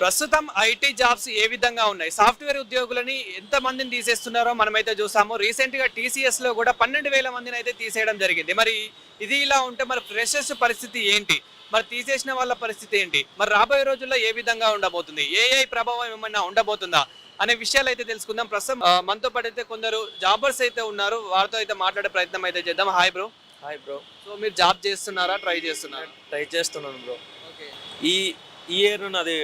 ప్రస్తుతం IT jobs ఏ విధంగా ఉన్నాయి? సాఫ్ట్వేర్ ఉద్యోగులని ఎంత మందిని తీసేస్తున్నారో మనమైతే చూసాము. రీసెంట్గా టీసీఎస్లో కూడా పన్నెండు వేల మందిని అయితే తీసేయడం జరిగింది. మరి ఇది ఇలా ఉంటే మరి ఫ్రెషర్స్ పరిస్థితి ఏంటి? మరి తీసేసిన వాళ్ళ పరిస్థితి ఏంటి? మరి రాబోయే రోజుల్లో ఏ విధంగా ఉండబోతుంది? ఏఐ ప్రభావం ఏమన్నా ఉండబోతుందా? అనే విషయాలు అయితే తెలుసుకుందాం. ప్రస్తుతం మనతో పాటు అయితే కొందరు జాబర్స్ అయితే ఉన్నారు. వారితో అయితే మాట్లాడే ప్రయత్నం అయితే చేద్దాం. Hi bro. Hi bro. So మీరు జాబ్ చేస్తున్నారా? ట్రై చేస్తున్నారా? ట్రై చేస్తున్నాను బ్రో. ఓకే. ఈ ఈ ఇయర్ నాది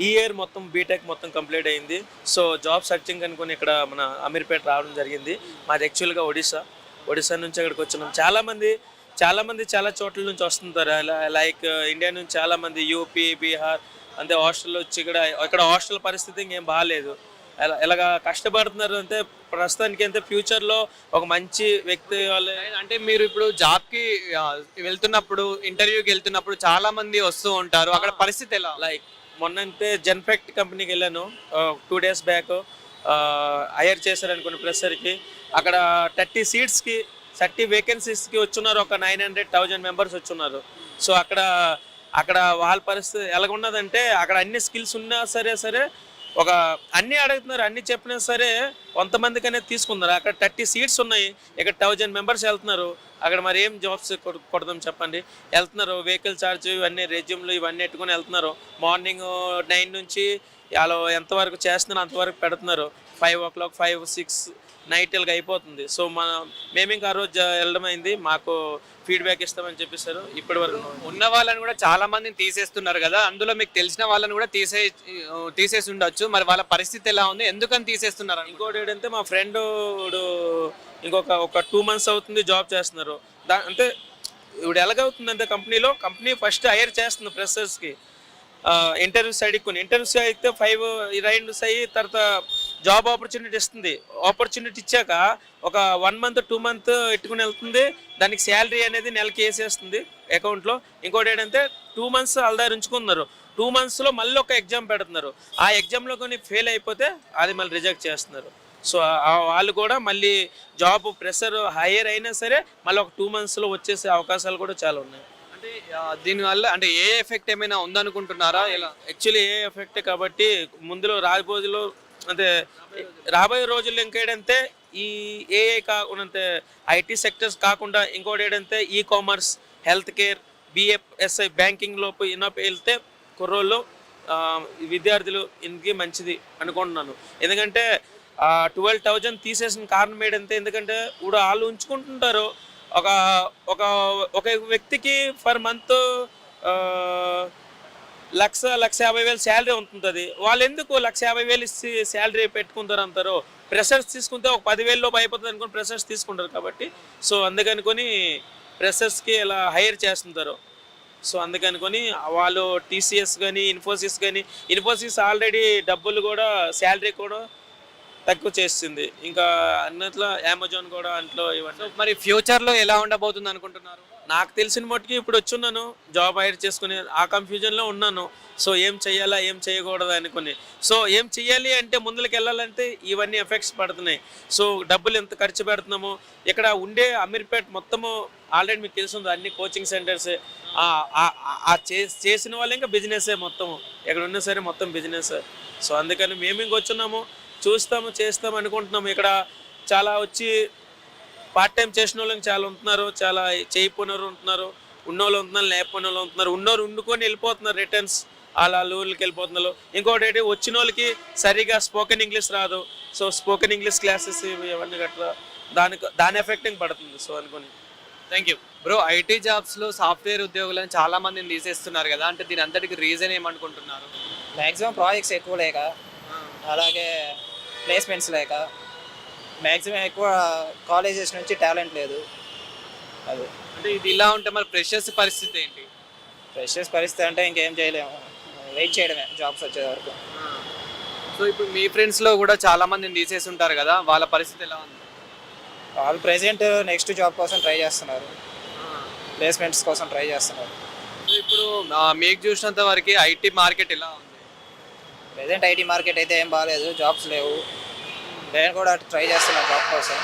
ఈ ఇయర్ మొత్తం బీటెక్ మొత్తం కంప్లీట్ అయింది. సో జాబ్ సర్చింగ్ అనుకుని ఇక్కడ మన అమీర్పేట రావడం జరిగింది. మాది యాక్చువల్గా ఒడిశా. ఒడిశా నుంచి ఇక్కడికి వచ్చినాం. చాలామంది చాలామంది చాలా చోట్ల నుంచి వస్తుంటారు. లైక్ ఇండియా నుంచి చాలామంది యూపీ బీహార్ అంతే హాస్టల్ వచ్చి ఇక్కడ ఇక్కడ హాస్టల్ పరిస్థితి ఇంకేం బాగాలేదు. ఎలా ఎలాగా కష్టపడుతున్నారు అంటే ప్రస్తుతానికి అయితే ఫ్యూచర్లో ఒక మంచి వ్యక్తి వాళ్ళు. అంటే మీరు ఇప్పుడు జాబ్కి ఆ, వెళ్తున్నప్పుడు ఇంటర్వ్యూకి వెళ్తున్నప్పుడు చాలా మంది వస్తూ ఉంటారు. అక్కడ పరిస్థితి ఎలా? లైక్ మొన్నంతే జెన్ఫెక్ట్ కంపెనీకి వెళ్ళాను టూ డేస్ బ్యాక్ హైర్ చేశారు అనుకున్న ప్రెషర్కి అక్కడ థర్టీ సీట్స్కి థర్టీ వేకెన్సీస్కి వచ్చున్నారు ఒక నైన్ హండ్రెడ్ థౌజండ్ మెంబర్స్ వచ్చున్నారు సో అక్కడ అక్కడ వాళ్ళ పరిస్థితి ఎలాగున్నదంటే అక్కడ అన్ని స్కిల్స్ ఉన్నా సరే సరే ఒక అన్నీ అడుగుతున్నారు అన్ని చెప్పినా సరే కొంతమందికి అనేది తీసుకున్నారు అక్కడ థర్టీ సీట్స్ ఉన్నాయి ఇక్కడ థౌజండ్ మెంబర్స్ వెళ్తున్నారు. అక్కడ మరి ఏం జాబ్స్ కొడదాం చెప్పండి. వెళ్తున్నారు వెహికల్ ఛార్జ్ ఇవన్నీ రెజ్యూమ్లు ఇవన్నీ ఎట్టుకొని వెళ్తున్నారు. మార్నింగ్ నైన్ నుంచి వాళ్ళు ఎంతవరకు చేస్తున్నారు అంతవరకు పెడుతున్నారు. Five o'clock five six night ఇలాగ అయిపోతుంది. సో మన మేము ఇంకా ఆ రోజు వెళ్ళడం అయింది. మాకు ఫీడ్బ్యాక్ ఇస్తామని చెప్పేశారు. ఇప్పటి వరకు ఉన్న వాళ్ళని కూడా చాలా మందిని తీసేస్తున్నారు కదా. అందులో మీకు తెలిసిన వాళ్ళని కూడా తీసే తీసేసి ఉండొచ్చు. మరి వాళ్ళ పరిస్థితి ఎలా ఉంది? ఎందుకని తీసేస్తున్నారు ఇంకోటి ఏంటంటే మా ఫ్రెండ్ ఇంకొక ఒక టూ మంత్స్ అవుతుంది జాబ్ చేస్తున్నారు. దా అంటే ఇప్పుడు ఎలాగవుతుందంటే కంపెనీలో కంపెనీ ఫస్ట్ హైర్ చేస్తుంది ఫ్రెషర్స్కి. ఇంటర్వ్యూస్ అడుక్కుని ఇంటర్వ్యూస్ అయితే ఫైవ్ రౌండ్స్ అయ్యి తర్వాత జాబ్ ఆపర్చునిటీ ఇస్తుంది. ఆపర్చునిటీ ఇచ్చాక ఒక వన్ మంత్ టూ మంత్ ఎట్టుకుని వెళ్తుంది. దానికి శాలరీ అనేది నెలకి వేసేస్తుంది అకౌంట్లో ఇంకోటి ఏంటంటే టూ మంత్స్ దగ్గర ఉంచుకున్నారు. టూ మంత్స్లో మళ్ళీ ఒక ఎగ్జామ్ పెడుతున్నారు. ఆ ఎగ్జామ్లో కొన్ని ఫెయిల్ అయిపోతే అది మళ్ళీ రిజెక్ట్ చేస్తున్నారు. సో వాళ్ళు కూడా మళ్ళీ జాబ్ ప్రెషర్ హైయర్ అయినా సరే మళ్ళీ ఒక టూ మంత్స్లో వచ్చేసే అవకాశాలు కూడా చాలా ఉన్నాయి. అంటే దీనివల్ల అంటే ఏ ఎఫెక్ట్ ఏమైనా ఉందనుకుంటున్నారా? ఎలా యాక్చువల్లీ ఏ ఎఫెక్ట్ కాబట్టి ముందులో రాబోయేలో అంటే రాబోయే రోజుల్లో ఇంకేడంతే ఈ ఏఐ కాకుండా ఐటీ సెక్టర్స్ కాకుండా ఇంకోటి ఏంటంటే ఈ commerce health care BFSI banking లోపు ఇన్నోపు వెళ్తే కుర్రోళ్ళు విద్యార్థులు ఇందుకే మంచిది అనుకుంటున్నాను. ఎందుకంటే ట్వెల్వ్ థౌజండ్ తీసేసిన కారణం ఏంటంటే ఎందుకంటే ఇప్పుడు వాళ్ళు ఉంచుకుంటుంటారు. ఒక ఒక ఒక వ్యక్తికి పర్ మంత్ లక్ష లక్ష యాభై వేలు శాలరీ ఉంటుంది వాళ్ళు ఎందుకు లక్ష యాభై వేలు ఇచ్చి శాలరీ పెట్టుకుంటారు అంటారు? ప్రెషర్స్ తీసుకుంటే ఒక పదివేలు అయిపోతుంది అనుకుని ప్రెషర్స్ తీసుకుంటారు కాబట్టి. సో అందుకనుకొని ప్రెషర్స్కి ఇలా హైర్ చేస్తుంటారు. సో అందుకనుకొని వాళ్ళు టీసీఎస్ కానీ ఇన్ఫోసిస్ కానీ ఇన్ఫోసిస్ ఆల్రెడీ డబ్బులు కూడా శాలరీ కూడా తక్కువ చేస్తుంది. ఇంకా అన్నట్లో అమెజాన్ కూడా అంట్లో ఇవన్నీ. మరి ఫ్యూచర్లో ఎలా ఉండబోతుంది అనుకుంటున్నారు? నాకు తెలిసిన మట్టుకి ఇప్పుడు వచ్చున్నాను. జాబ్ హైర్ చేసుకుని ఆ కన్ఫ్యూజన్లో ఉన్నాను. సో ఏం చేయాలా ఏం చేయకూడదు అనుకుని. సో ఏం చేయాలి అంటే ముందుకు వెళ్ళాలంటే ఇవన్నీ ఎఫెక్ట్స్ పడుతున్నాయి. సో డబ్బులు ఎంత ఖర్చు పెడుతున్నాము? ఇక్కడ ఉండే అమీర్పేట్ మొత్తము ఆల్రెడీ మీకు తెలిసింది అన్ని కోచింగ్ సెంటర్స్ ఆ చేసిన వాళ్ళు ఇంకా బిజినెసే మొత్తం. ఎక్కడ ఉన్నా సరే మొత్తం బిజినెస్ సో అందుకని మేము ఇంకొచ్చున్నాము. చూస్తాము చేస్తాము అనుకుంటున్నాము. ఇక్కడ చాలా వచ్చి పార్ట్ టైం చేసిన వాళ్ళకి చాలా ఉంటున్నారు చాలా చేయకపోయినారు ఉంటున్నారు ఉన్నోళ్ళు ఉంటున్నారు లేకపోయిన వాళ్ళు ఉంటున్నారు. ఉన్నోరు ఉండుకొని వెళ్ళిపోతున్నారు రిటర్న్స్. అలా ఊళ్ళకి వెళ్ళిపోతున్నారు. ఇంకోటి ఏంటి వచ్చిన వాళ్ళకి సరిగా స్పోకెన్ ఇంగ్లీష్ రాదు. సో స్పోకెన్ ఇంగ్లీష్ క్లాసెస్ ఇవన్నీ గట్రా దానికి దాని ఎఫెక్టింగ్ పడుతుంది. సో అనుకుని. థ్యాంక్ యూ బ్రో ఐటీ జాబ్స్లో సాఫ్ట్వేర్ ఉద్యోగులను చాలా మందిని తీసేస్తున్నారు కదా. అంటే దీని అంతటికి రీజన్ ఏమనుకుంటున్నారు? మ్యాక్సిమం ప్రాజెక్ట్స్ ఎక్కువ లేక అలాగే ప్లేస్మెంట్స్ లేక. మ్యాక్సిమం ఎక్కువ కాలేజెస్ నుంచి టాలెంట్ లేదు. అది. అంటే ఇది ఇలా ఉంటే మరి ఫ్రెషర్స్ పరిస్థితి ఏంటి? ఫ్రెషర్స్ పరిస్థితి అంటే ఇంకేం చేయలేము. వెయిట్ చేయడమే జాబ్స్ వచ్చే వరకు. సో ఇప్పుడు మీ ఫ్రెండ్స్లో కూడా చాలా మందిని తీసేసి ఉంటారు కదా వాళ్ళ పరిస్థితి ఎలా ఉంది? వాళ్ళు ప్రెసెంట్ నెక్స్ట్ జాబ్ కోసం ట్రై చేస్తున్నారు. ప్లేస్మెంట్స్ కోసం ట్రై చేస్తున్నారు. సో ఇప్పుడు ఆ, మీకు చూసినంత వరకు ఐటీ మార్కెట్ ఎలా ఉంది? ప్రెసెంట్ ఐటీ మార్కెట్ అయితే ఏం బాగాలేదు జాబ్స్ లేవు. నేను కూడా ట్రై చేస్తున్నాను జాబ్ కోసం.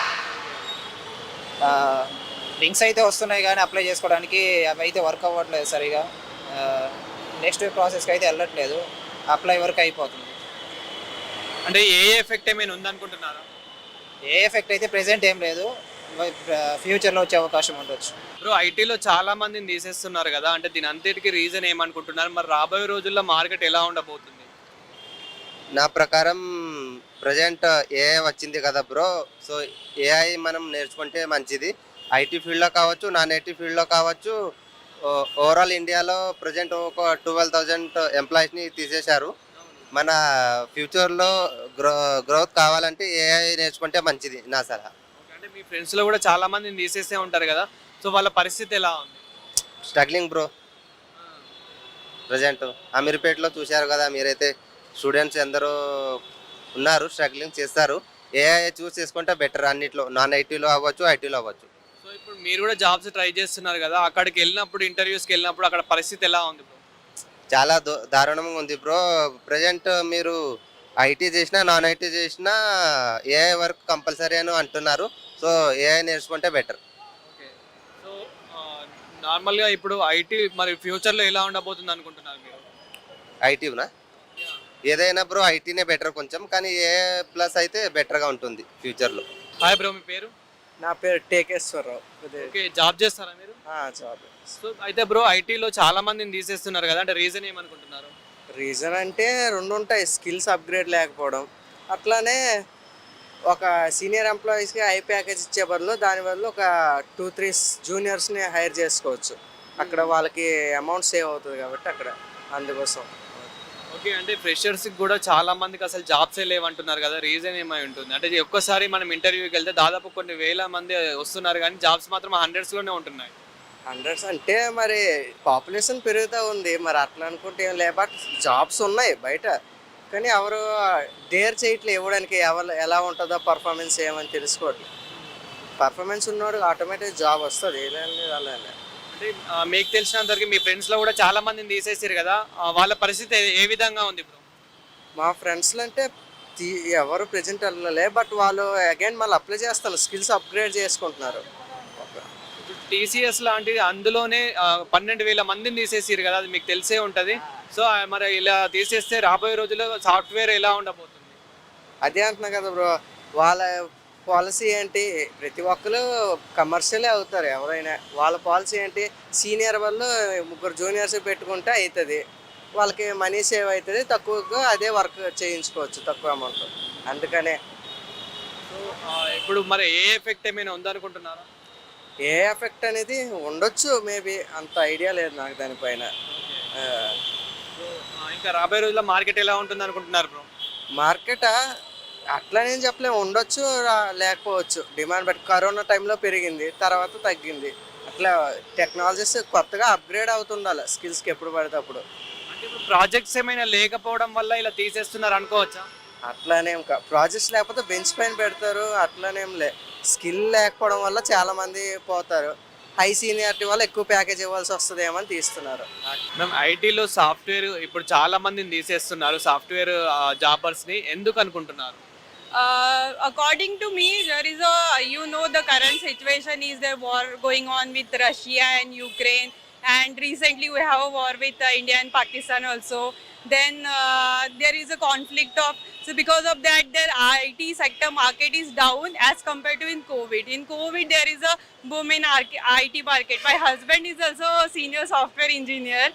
లింక్స్ అయితే వస్తున్నాయి కానీ అప్లై చేసుకోవడానికి అవి అయితే వర్క్ అవ్వట్లేదు సరిగా. నెక్స్ట్ ప్రాసెస్కి అయితే వెళ్ళట్లేదు. అప్లై వరకు అయిపోతుంది. అంటే ఏ ఎఫెక్ట్ ఏమైనా ఉందనుకుంటున్నారా? ఏ ఎఫెక్ట్ అయితే ప్రెసెంట్ ఏం లేదు. ఫ్యూచర్లో వచ్చే అవకాశం ఉండొచ్చు. బ్రో ఐటీలో చాలా మందిని తీసేస్తున్నారు కదా. అంటే దీని అంతటికి రీజన్ ఏమనుకుంటున్నారు? మరి రాబోయే రోజుల్లో మార్కెట్ ఎలా ఉండబోతుంది? నా ప్రకారం ప్రజెంట్ ఏఐ వచ్చింది కదా బ్రో. సో ఏఐ మనం నేర్చుకుంటే మంచిది. ఐటీ ఫీల్డ్లో కావచ్చు నాన్ ఐటీ ఫీల్డ్లో కావచ్చు ఓవరాల్ ఇండియాలో ప్రజెంట్ ఒక ట్వెల్వ్ థౌజండ్ ఎంప్లాయీస్ని తీసేశారు. మన ఫ్యూచర్లో గ్రో గ్రోత్ కావాలంటే ఏఐ నేర్చుకుంటే మంచిది. నా సలహా. అంటే మీ ఫ్రెండ్స్లో కూడా చాలా మందిని తీసేసే ఉంటారు కదా. సో వాళ్ళ పరిస్థితి ఎలా ఉంది? Struggling bro. ప్రజెంట్ అమీర్పేటలో చూశారు కదా మీరైతే. స్టూడెంట్స్ ఎందరో ఉన్నారు స్ట్రగ్లింగ్ చేస్తారు. ఏఐ చూస్ చేసుకుంటే బెటర్ అన్నిట్లో నాన్ ఐటీలో అవ్వచ్చు ఐటీలో అవ్వచ్చు. సో ఇప్పుడు మీరు కూడా జాబ్స్ ట్రై చేస్తున్నారు కదా అక్కడికి వెళ్ళినప్పుడు ఇంటర్వ్యూస్కి వెళ్ళినప్పుడు అక్కడ పరిస్థితి ఎలా ఉంది బ్రో చాలా దారుణంగా ఉంది బ్రో ప్రజెంట్ మీరు ఐటీ చేసినా నాన్ ఐటీ చేసినా ఏఐ వర్క్ కంపల్సరీ అని అంటున్నారు. సో ఏఐ నేర్చుకుంటే బెటర్ సో నార్మల్గా ఇప్పుడు ఐటీ మరి ఫ్యూచర్లో ఎలా ఉండబోతుంది అనుకుంటున్నారు మీరు? ఐటీనా ఏదైనా బ్రో ఐటీనే బెటర్ కొంచెం కానీ ఏ ప్లస్ అయితే బెటర్గా ఉంటుంది ఫ్యూచర్లో హాయ్ బ్రో మీ పేరు? నా పేరు టేకేశ్వరరావు. ఇది. ఓకే జాబ్ చేస్తారా మీరు? జాబ్ సో అయితే బ్రో ఐటీలో చాలా మందిని తీసేస్తున్నారు కదా అంటే రీజన్ ఏమనుకుంటున్నారు? రీజన్ అంటే రెండు ఉంటాయి స్కిల్స్ అప్గ్రేడ్ లేకపోవడం. అట్లానే ఒక సీనియర్ ఎంప్లాయీస్కి హై ప్యాకేజ్ ఇచ్చే బదులు దాని బదులు ఒక టూ త్రీ జూనియర్స్ని హైర్ చేసుకోవచ్చు. అక్కడ వాళ్ళకి అమౌంట్ సేవ్ అవుతుంది కాబట్టి అక్కడ అందుకోసం. ఓకే అంటే ఫ్రెషర్స్కి కూడా చాలా మందికి అసలు జాబ్సే లేవంటున్నారు కదా రీజన్ ఏమై ఉంటుంది? అంటే ఇది ఒక్కసారి మనం ఇంటర్వ్యూకి వెళ్తే దాదాపు కొన్ని వేల మంది వస్తున్నారు కానీ జాబ్స్ మాత్రం హండ్రెడ్స్లోనే ఉంటున్నాయి. హండ్రెడ్స్ అంటే మరి పాపులేషన్ పెరుగుతూ ఉంది. మరి అట్లా అనుకుంటే ఏం లే బట్ జాబ్స్ ఉన్నాయి బయట. కానీ ఎవరు డేర్ చేయట్లే ఇవ్వడానికి. ఎవరు ఎలా ఉంటుందో పర్ఫార్మెన్స్ ఏమని తెలుసుకోవట్లేదు పర్ఫార్మెన్స్ ఉన్నవాడు ఆటోమేటిక్ జాబ్ వస్తుంది. ఏదైనా అలానే. అంటే మీకు తెలిసినంత వరకు మీ ఫ్రెండ్స్లో కూడా చాలా మందిని తీసేసారు కదా. వాళ్ళ పరిస్థితి ఏ- విధంగా ఉంది ఇప్పుడు మా ఫ్రెండ్స్లో అంటే ఎవరు ప్రజెంట్ వెళ్ళలే బట్ వాళ్ళు అగైన్ మళ్ళీ అప్లై చేస్తారు స్కిల్స్ అప్గ్రేడ్ చేసుకుంటున్నారు. టీసీఎస్ లాంటిది అందులోనే పన్నెండు వేల మందిని తీసేసారు కదా అది మీకు తెలిసే ఉంటుంది. సో మరి ఇలా తీసేస్తే రాబోయే రోజుల్లో సాఫ్ట్వేర్ ఎలా ఉండబోతుంది? అదే అంటున్నా కదా బ్రో వాళ్ళ పాలసీ ఏంటి? ప్రతి ఒక్కరు కమర్షియలే అవుతారు. ఎవరైనా వాళ్ళ పాలసీ ఏంటి? సీనియర్ వాళ్ళు ముగ్గురు జూనియర్స్ పెట్టుకుంటే అవుతుంది వాళ్ళకి మనీ సేవ్ అవుతుంది తక్కువగా అదే వర్క్ చేయించుకోవచ్చు తక్కువ అమౌంట్. అందుకనే. ఇప్పుడు మరి ఏ ఎఫెక్ట్ ఏమైనా ఉందనుకుంటున్నారా ఏ ఎఫెక్ట్ అనేది ఉండొచ్చు. మేబీ అంత ఐడియా లేదు నాకు దానిపైన. ఇంకా రాబోయే రోజుల్లో మార్కెట్ ఎలా ఉంటుంది అనుకుంటున్నారు బ్రో? మార్కెట్? అట్లా నేను చెప్పలేము ఉండొచ్చు లేకపోవచ్చు. డిమాండ్ బట్టి కరోనా టైంలో పెరిగింది తర్వాత తగ్గింది. అట్లా టెక్నాలజీస్ కొత్తగా అప్గ్రేడ్ అవుతుండాలి స్కిల్స్కి ఎప్పుడు పడితే అప్పుడు. అంటే ఇప్పుడు ప్రాజెక్ట్స్ ఏమైనా లేకపోవడం వల్ల ఇలా తీసేస్తున్నారు అనుకోవచ్చా? అట్లానేం కా ప్రాజెక్ట్స్ లేకపోతే బెంచ్ పైన పెడతారు అట్లానేం లే. స్కిల్ లేకపోవడం వల్ల చాలా మంది పోతారు. హై సీనియారిటీ వల్ల ఎక్కువ ప్యాకేజ్ ఇవ్వాల్సి వస్తుందేమో అని తీస్తున్నారు. మేము ఐటీలో సాఫ్ట్వేర్ ఇప్పుడు చాలా మందిని తీసేస్తున్నారు సాఫ్ట్వేర్ జాబర్స్ని. ఎందుకు అనుకుంటున్నారు? Uh, according to me, there is a you know the current situation is the war going on with Russia and Ukraine, and recently we have a war with uh, India and Pakistan also. Then uh, there is a conflict of so because of that, their IT sector market is down as compared to in COVID. In COVID, there is a boom in IT market. My husband is also a senior software engineer.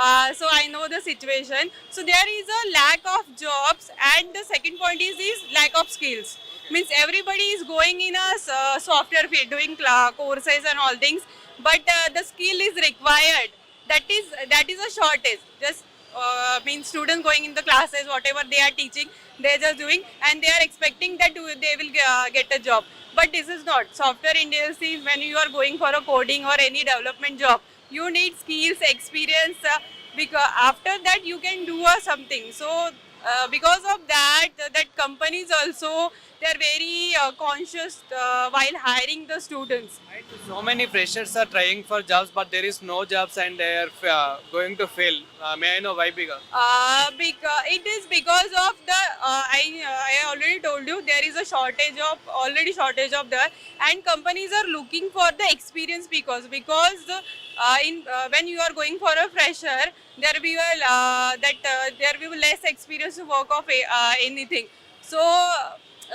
Uh, so I know the situation. So there is a lack of jobs, and the second point is is lack of skills. Means everybody is going in a uh, software field, doing courses and all things, but uh, the skill is required. That is that is a shortage. Just uh, means students going in the classes, whatever they are teaching, they are just doing, and they are expecting that they will uh, get a job. But this is not software industry. When you are going for a coding or any development job, you need skills experience uh, because after that you can do uh, something. So uh, because of that that companies also they're very uh, conscious uh, while hiring the students So many freshers are trying for jobs, but there is no jobs and they are uh, going to fail. Uh, may I know why uh, because it is because of the uh, I uh, I already told you there is a shortage of already shortage of that and companies are looking for the experience because because uh, in uh, when you are going for a fresher, there will be a, uh, that uh, there will be less experience to work of a, uh, anything. So.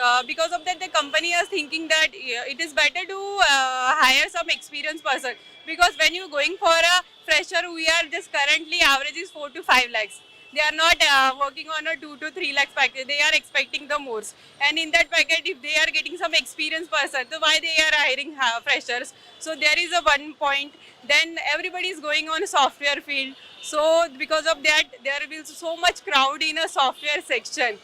Uh, because of that, the company is thinking that uh, it is better to uh, hire some experienced person. Because when you're going for a fresher, we are just currently average is four to five lakhs. They are not uh, working on a two to three lakhs package. They are expecting the most. And in that package, if they are getting some experienced person, so why they are hiring uh, freshers? So there is a one point. Then everybody is going on software field. So because of that, there will be so much crowd in a software section.